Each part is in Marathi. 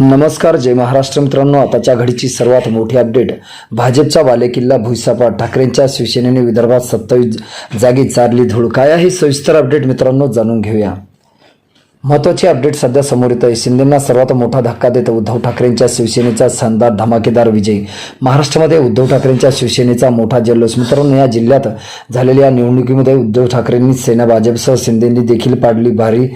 नमस्कार जय महाराष्ट्र मित्रांनो. आताच्या घडीची सर्वात मोठी अपडेट. भाजपचा वालेकिल्ला भुईसापा ठाकरेंच्या शिवसेनेने विदर्भात सत्तावीस जागी चारली धूळ काय आहे सविस्तर अपडेट मित्रांनो जाणून घेऊया. महत्वाची अपडेट सध्या समोर येत आहे शिंदेंना सर्वात मोठा धक्का देत उद्धव ठाकरेंच्या शिवसेनेचा शानदार धमाकेदार विजय. महाराष्ट्रामध्ये उद्धव ठाकरेंच्या शिवसेनेचा मोठा जल्लोष. मित्रांनो या जिल्ह्यात झालेल्या निवडणुकीमध्ये उद्धव ठाकरेंनी सेना भाजपसह शिंदेंनी देखील पाडली भारी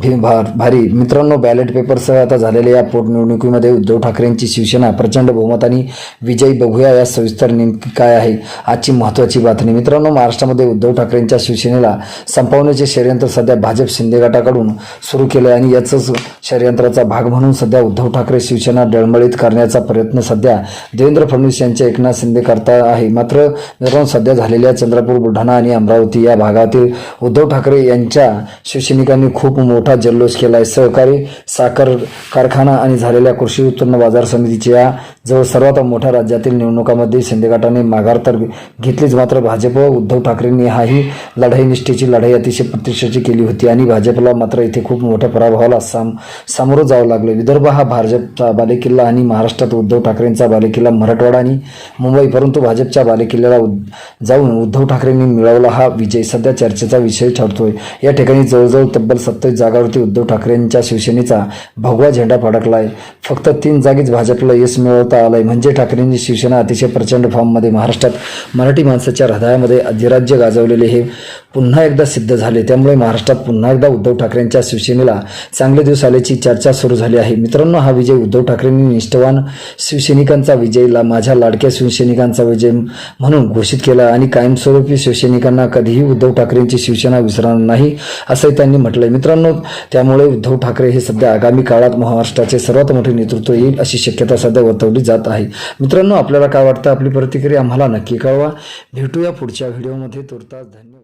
भी- भार भारी. मित्रांनो बॅलेट पेपरसह आता झालेल्या या पोटनिवडणुकीमध्ये उद्धव ठाकरेंची शिवसेना प्रचंड बहुमताने विजयी बघूया या सविस्तर नेमकी काय आहे आजची महत्त्वाची बातमी. मित्रांनो महाराष्ट्रामध्ये उद्धव ठाकरेंच्या शिवसेनेला संपवण्याचे षडयंत्र सध्या भाजप शिंदे गटाकडून सुरू केले आणि याचंच षडयंत्राचा भाग म्हणून सध्या उद्धव ठाकरे शिवसेना डळमळीत करण्याचा प्रयत्न सध्या देवेंद्र फडणवीस यांच्या एकनाथ शिंदे करता आहे. मात्र मित्रांनो सध्या झालेल्या चंद्रपूर बुलढाणा आणि अमरावती या भागातील उद्धव ठाकरे यांच्या शिवसैनिकांनी खूप मोठा जल्लोष केला आहे सहकारी साखर कारखाना आणि झालेल्या कृषी उत्पन्न बाजार समितीच्या जवळ सर्वात मोठ्या राज्यातील निवडणुकामध्ये शिंदे गटाने माघार तर घेतलीच. मात्र भाजप व उद्धव ठाकरेंनी हाही लढाई निष्ठेची लढाई अतिशय प्रतिष्ठेची केली होती. आणि भाजपला मात्र इथे खूप मोठ्या पराभवाला साम सामोरं जावं लागलं. विदर्भ हा भाजपचा बालेकिल्ला आणि महाराष्ट्रात उद्धव ठाकरेंचा बालेकिल्ला मराठवाडा आणि मुंबई. परंतु भाजपच्या बालेकिल्ल्याला उद- जाऊन उद्धव ठाकरेंनी मिळवला हा विजय. सध्या चर्चेचा विषय ठरतोय. या ठिकाणी जवळजवळ तब्बल सत्तावीस जागावरती उद्धव ठाकरेंच्या शिवसेनेचा भगवा झेंडा फडकलाय. फक्त तीन जागीच भाजपला यश मिळवत आलं आहे म्हणजे ठाकरेंची शिवसेना अतिशय प्रचंड फॉर्ममध्ये महाराष्ट्रात मराठी माणसाच्या हृदयामध्ये अधिराज्य गाजवलेले हे पुन्हा एकदा सिद्ध झाले. त्यामुळे महाराष्ट्रात पुन्हा एकदा उद्धव ठाकरेंच्या शिवसेनेला चांगले दिवस आल्याची चर्चा सुरू झाली आहे. मित्रांनो हा विजय उद्धव ठाकरेंनी निष्ठवान शिवसैनिकांचा विजयला माझ्या लाडक्या शिवसैनिकांचा विजय म्हणून घोषित केला आणि कायमस्वरूपी शिवसैनिकांना कधीही उद्धव ठाकरेंची शिवसेना विसरणार नाही असंही त्यांनी म्हटलंय. मित्रांनो त्यामुळे उद्धव ठाकरे हे सध्या आगामी काळात महाराष्ट्राचे सर्वात मोठे नेतृत्व येईल अशी शक्यता सध्या वर्तवली जात आहे. मित्रांनो आपल्याला काय वाटतं? आपली प्रतिक्रिया आम्हाला नक्की कळवा. भेटूया पुढच्या व्हिडिओमध्ये. तुर्तास धन्यवाद.